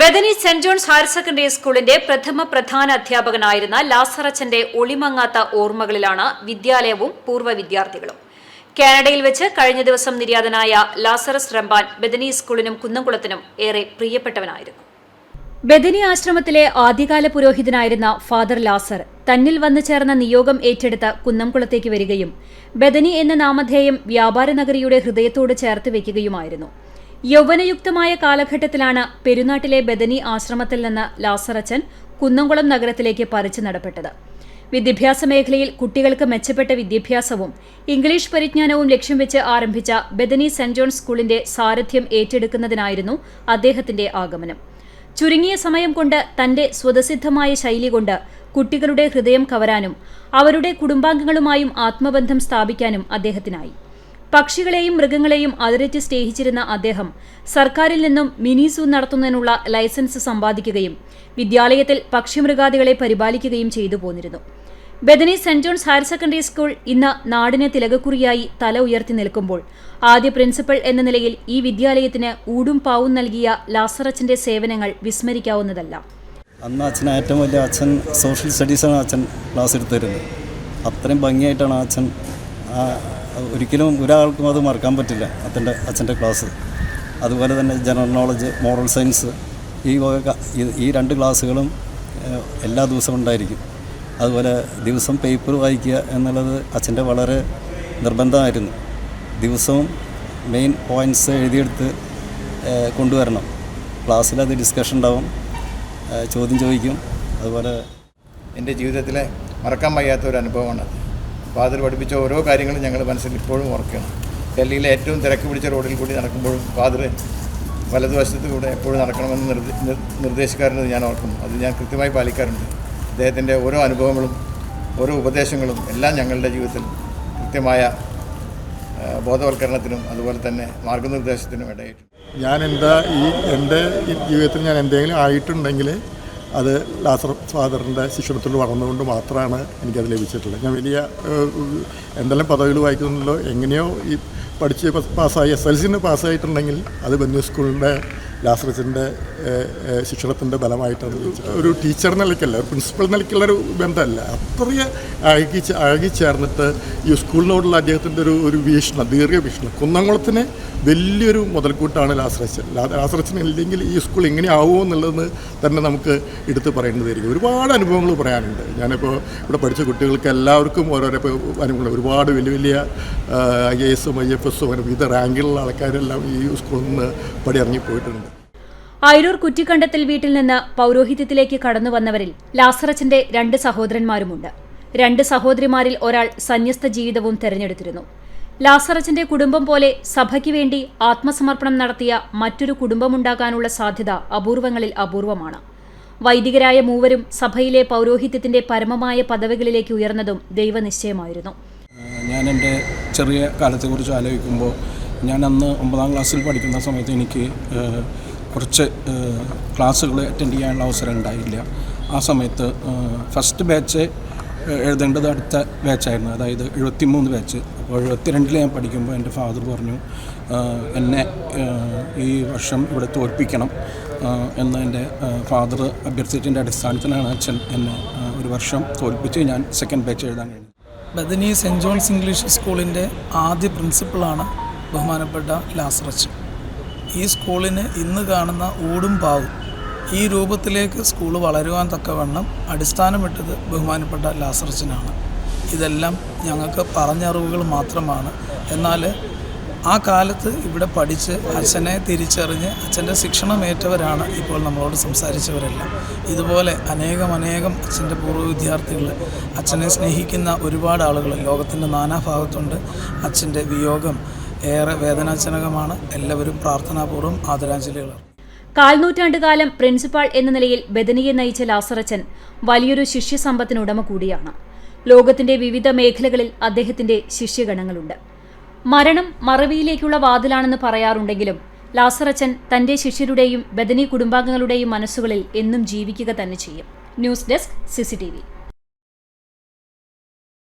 Bethany saint John's higher secondary സ്കൂളിന്റെ പ്രഥമ പ്രധാന അധ്യാപകനായിരുന്ന ലാസറച്ചന്റെ ഒളിമങ്ങാത്ത ഓർമ്മകളിലാണ് വിദ്യാലയവും പൂർവ വിദ്യാർത്ഥികളും. കാനഡയിൽ വെച്ച് കഴിഞ്ഞ ദിവസം നിര്യാതനായ ലാസറസ് റംബാൻ ബദനി സ്കൂളിനും കുന്നംകുളത്തിനും ഏറെ പ്രിയപ്പെട്ടവനായിരുന്നു. ബദനി ആശ്രമത്തിലെ ആദ്യകാല പുരോഹിതനായിരുന്ന ഫാദർ ലാസർ തന്നിൽ വന്നു ചേർന്ന നിയോഗം ഏറ്റെടുത്ത് കുന്നംകുളത്തേക്ക് വരികയും ബദനി എന്ന നാമധേയം വ്യാപാര നഗരിയുടെ ഹൃദയത്തോട് ചേർത്ത് വയ്ക്കുകയുമായിരുന്നു. യൗവനയുക്തമായ കാലഘട്ടത്തിലാണ് പെരുന്നാട്ടിലെ ബദനി ആശ്രമത്തിൽ നിന്ന് ലാസറച്ചൻ കുന്നംകുളം നഗരത്തിലേക്ക് പറിച്ചു നടപ്പെട്ടത്. വിദ്യാഭ്യാസ മേഖലയിൽ കുട്ടികൾക്ക് മെച്ചപ്പെട്ട വിദ്യാഭ്യാസവും ഇംഗ്ലീഷ് പരിജ്ഞാനവും ലക്ഷ്യം വെച്ച് ആരംഭിച്ച ബദനി സെന്റ് ജോൺസ് സ്കൂളിന്റെ സാരഥ്യം ഏറ്റെടുക്കുന്നതിനായിരുന്നു അദ്ദേഹത്തിന്റെ ആഗമനം. ചുരുങ്ങിയ സമയം കൊണ്ട് തന്റെ സ്വതസിദ്ധമായ ശൈലി കൊണ്ട് കുട്ടികളുടെ ഹൃദയം കവരാനും അവരുടെ കുടുംബാംഗങ്ങളുമായും ആത്മബന്ധം സ്ഥാപിക്കാനും അദ്ദേഹത്തിനായി. പക്ഷികളെയും മൃഗങ്ങളെയും അതിരറ്റ് സ്നേഹിച്ചിരുന്ന അദ്ദേഹം സർക്കാരിൽ നിന്നും മിനി സൂ നടത്തുന്നതിനുള്ള ലൈസൻസ് സമ്പാദിക്കുകയും വിദ്യാലയത്തിൽ പക്ഷിമൃഗാദികളെ പരിപാലിക്കുകയും ചെയ്തു പോന്നിരുന്നു. Bethany saint John's higher secondary school ഇന്ന് നാടിന് തിലകക്കുറിയായി തല ഉയർത്തി നിൽക്കുമ്പോൾ ആദ്യ പ്രിൻസിപ്പൽ എന്ന നിലയിൽ ഈ വിദ്യാലയത്തിന് ഊടും പാവും നൽകിയ ലാസറച്ചന്റെ സേവനങ്ങൾ വിസ്മരിക്കാവുന്നതല്ല. അന്ന് അച്ഛൻ ഏറ്റവും വലിയ അച്ഛൻ സോഷ്യൽ സ്റ്റഡീസാണ് അച്ഛൻ ക്ലാസ് എടുത്തിരുന്നത്. അത്രയും ഭംഗിയായിട്ടാണ് അച്ഛൻ ഒരിക്കലും ഒരാൾക്കും അത് മറക്കാൻ പറ്റില്ല അച്ഛന്റെ അച്ഛന്റെ ക്ലാസ് അതുപോലെ തന്നെ ജനറൽ നോളജ് മോറൽ സയൻസ് ഈ ഈ രണ്ട് ക്ലാസ്സുകളും എല്ലാ ദിവസവും ഉണ്ടായിരിക്കും. അതുപോലെ ദിവസം പേപ്പർ വായിക്കുക എന്നുള്ളത് അച്ഛന്റെ വളരെ നിർബന്ധമായിരുന്നു. ദിവസവും മെയിൻ പോയിന്റ്സ് എഴുതിയെടുത്ത് കൊണ്ടുവരണം. ക്ലാസ്സിൽ അത് ഡിസ്കഷൻ ഉണ്ടാവും ചോദ്യം ചോദിക്കും. അതുപോലെ എന്റെ ജീവിതത്തിലെ മറക്കാൻ വയ്യാത്ത ഒരു അനുഭവമാണ് ഫാദർ പഠിപ്പിച്ച ഓരോ കാര്യങ്ങളും ഞങ്ങൾ മനസ്സിൽ ഇപ്പോഴും ഓർക്കണം. ഡൽഹിയിലെ ഏറ്റവും തിരക്ക് പിടിച്ച റോഡിൽ കൂടി നടക്കുമ്പോഴും ഫാദർ വലതുവശത്ത് കൂടെ എപ്പോഴും നടക്കണമെന്ന് നിർദ്ദേ നിർ- ഞാൻ ഓർക്കുന്നു. അത് ഞാൻ കൃത്യമായി പാലിക്കാറുണ്ട്. അദ്ദേഹത്തിന്റെ ഓരോ അനുഭവങ്ങളും ഓരോ ഉപദേശങ്ങളും എല്ലാം ഞങ്ങളുടെ ജീവിതത്തിൽ കൃത്യമായ ബോധവൽക്കരണത്തിനും അതുപോലെ തന്നെ മാർഗനിർദ്ദേശത്തിനും ഇടയായിട്ടുണ്ട്. ഞാൻ എന്താ ഈ എന്റെ ജീവിതത്തിൽ ഞാൻ എന്തെങ്കിലും ആയിട്ടുണ്ടെങ്കിൽ അത് ലാസർ ഫാദറിന്റെ ശിക്ഷണത്തിൽ വളർന്നുകൊണ്ട് മാത്രമാണ് എനിക്കത് ലഭിച്ചിട്ടുള്ളത്. ഞാൻ വലിയ എന്തെല്ലാം പദവികൾ വായിക്കുന്നുണ്ടല്ലോ എങ്ങനെയോ ഈ പഠിച്ച് പാസ്സായി എസ് എൽ സിന് പാസ്സായിട്ടുണ്ടെങ്കിൽ അത് ബന്യൂ സ്കൂളിന്റെ ലാസറച്ചന്റെ ശിക്ഷണത്തിന്റെ ബലമായിട്ടാണ് ഒരു ടീച്ചർ നിലയ്ക്കല്ല പ്രിൻസിപ്പൽ നിലയ്ക്കുള്ള ഒരു ബന്ധമല്ല. അത്രയും അഴകി അഴകി ചേർന്നിട്ട് ഈ സ്കൂളിനോടുള്ള അദ്ദേഹത്തിന്റെ ഒരു ഒരു വീക്ഷണം ദീർഘ വീക്ഷണം. കുന്നംകുളത്തിന് വലിയൊരു മുതൽക്കൂട്ടാണ് ലാസ്രച്ചൻ ലാസറച്ചൻ ഇല്ലെങ്കിൽ ഈ സ്കൂൾ എങ്ങനെ ആവുമോ എന്നുള്ളത് തന്നെ നമുക്ക് എടുത്ത് പറയേണ്ടതായിരിക്കും. ഒരുപാട് അനുഭവങ്ങൾ പറയാനുണ്ട്. ഞാനിപ്പോൾ ഇവിടെ പഠിച്ച കുട്ടികൾക്ക് എല്ലാവർക്കും ഓരോരോ അനുഭവങ്ങൾ. ഒരുപാട് വലിയ വലിയ ഐ എ എസും ഐ എഫ് എസും വിവിധ റാങ്കിലുള്ള ആൾക്കാരെല്ലാം ഈ സ്കൂളിൽ നിന്ന് പടി പോയിട്ടുണ്ട്. അയിരൂർ കുറ്റിക്കണ്ടത്തിൽ വീട്ടിൽ നിന്ന് പൗരോഹിത്യത്തിലേക്ക് കടന്നു വന്നവരിൽ ലാസറച്ചന്റെ രണ്ട് സഹോദരന്മാരുമുണ്ട്. രണ്ട് സഹോദരിമാരിൽ ഒരാൾ സന്യസ്ത ജീവിതവും തെരഞ്ഞെടുത്തിരുന്നു. ലാസറച്ചന്റെ കുടുംബം പോലെ സഭയ്ക്ക് വേണ്ടി ആത്മസമർപ്പണം നടത്തിയ മറ്റൊരു കുടുംബമുണ്ടാകാനുള്ള സാധ്യത അപൂർവങ്ങളിൽ അപൂർവമാണ്. വൈദികരായ മൂവരും സഭയിലെ പൗരോഹിത്യത്തിന്റെ പരമമായ പദവികളിലേക്ക് ഉയർന്നതും ദൈവനിശ്ചയമായിരുന്നു. ഞാൻ എന്റെ ചെറിയ കാലത്തെക്കുറിച്ച് ആലോചിക്കുമ്പോൾ ഞാൻ അന്ന് ഒമ്പതാം ക്ലാസ്സിൽ പഠിക്കുന്ന സമയത്ത് എനിക്ക് കുറച്ച് ക്ലാസ്സുകൾ അറ്റൻഡ് ചെയ്യാനുള്ള അവസരം ഉണ്ടായില്ല. ആ സമയത്ത് ഫസ്റ്റ് ബാച്ച് എഴുതേണ്ടത് അടുത്ത ബാച്ചായിരുന്നു അതായത് എഴുപത്തിമൂന്ന് ബാച്ച് അപ്പോൾ എഴുപത്തിരണ്ടിൽ ഞാൻ പഠിക്കുമ്പോൾ എന്റെ ഫാദർ പറഞ്ഞു എന്നെ ഈ വർഷം ഇവിടെ തോൽപ്പിക്കണം. എന്ന് എന്റെ ഫാദർ അഭ്യർത്ഥിച്ചതിന്റെ അടിസ്ഥാനത്തിലാണ് അച്ഛൻ എന്നെ ഒരു വർഷം തോൽപ്പിച്ച് ഞാൻ സെക്കൻഡ് ബാച്ച് എഴുതാൻ കഴിഞ്ഞു ബദനി സെന്റ് ജോൺസ് ഇംഗ്ലീഷ് സ്കൂളിന്റെ ആദ്യ പ്രിൻസിപ്പളാണ് ബഹുമാനപ്പെട്ട ലാസറച്ച് ഈ സ്കൂളിന് ഇന്ന് കാണുന്ന ഊടും പാവും. ഈ രൂപത്തിലേക്ക് സ്കൂൾ വളരുവാൻ തക്കവണ്ണം അടിസ്ഥാനമിട്ടത് ബഹുമാനപ്പെട്ട ലാസർച്ചിനാണ് ഇതെല്ലാം ഞങ്ങൾക്ക് പറഞ്ഞറിവുകൾ മാത്രമാണ്. എന്നാൽ ആ കാലത്ത് ഇവിടെ പഠിച്ച് അച്ഛനെ തിരിച്ചറിഞ്ഞ് അച്ഛന്റെ ശിക്ഷണമേറ്റവരാണ് ഇപ്പോൾ നമ്മളോട് സംസാരിച്ചവരെല്ലാം. ഇതുപോലെ അനേകം അനേകം അച്ഛന്റെ പൂർവ വിദ്യാർത്ഥികൾ അച്ഛനെ സ്നേഹിക്കുന്ന ഒരുപാട് ആളുകൾ ലോകത്തിന്റെ നാനാഭാഗത്തുണ്ട്. അച്ഛന്റെ വിയോഗം ഏറെ വേദനാജനകമാണ്. എല്ലാവരും പ്രാർത്ഥനാപൂർവം ആദരാഞ്ജലികൾ കാൽനൂറ്റാണ്ടുകാലം പ്രിൻസിപ്പാൾ എന്ന നിലയിൽ ബദനിയെ നയിച്ച ലാസറച്ചൻ വലിയൊരു ശിഷ്യസമ്പത്തിനുടമ കൂടിയാണ്. ലോകത്തിന്റെ വിവിധ മേഖലകളിൽ അദ്ദേഹത്തിന്റെ ശിഷ്യഗണങ്ങളുണ്ട്. മരണം മറവിയിലേക്കുള്ള വാതിലാണെന്ന് പറയാറുണ്ടെങ്കിലും ലാസറച്ചൻ തന്റെ ശിഷ്യരുടെയും ബദനി കുടുംബാംഗങ്ങളുടെയും മനസ്സുകളിൽ എന്നും ജീവിക്കുക തന്നെ ചെയ്യും. News desk CCTV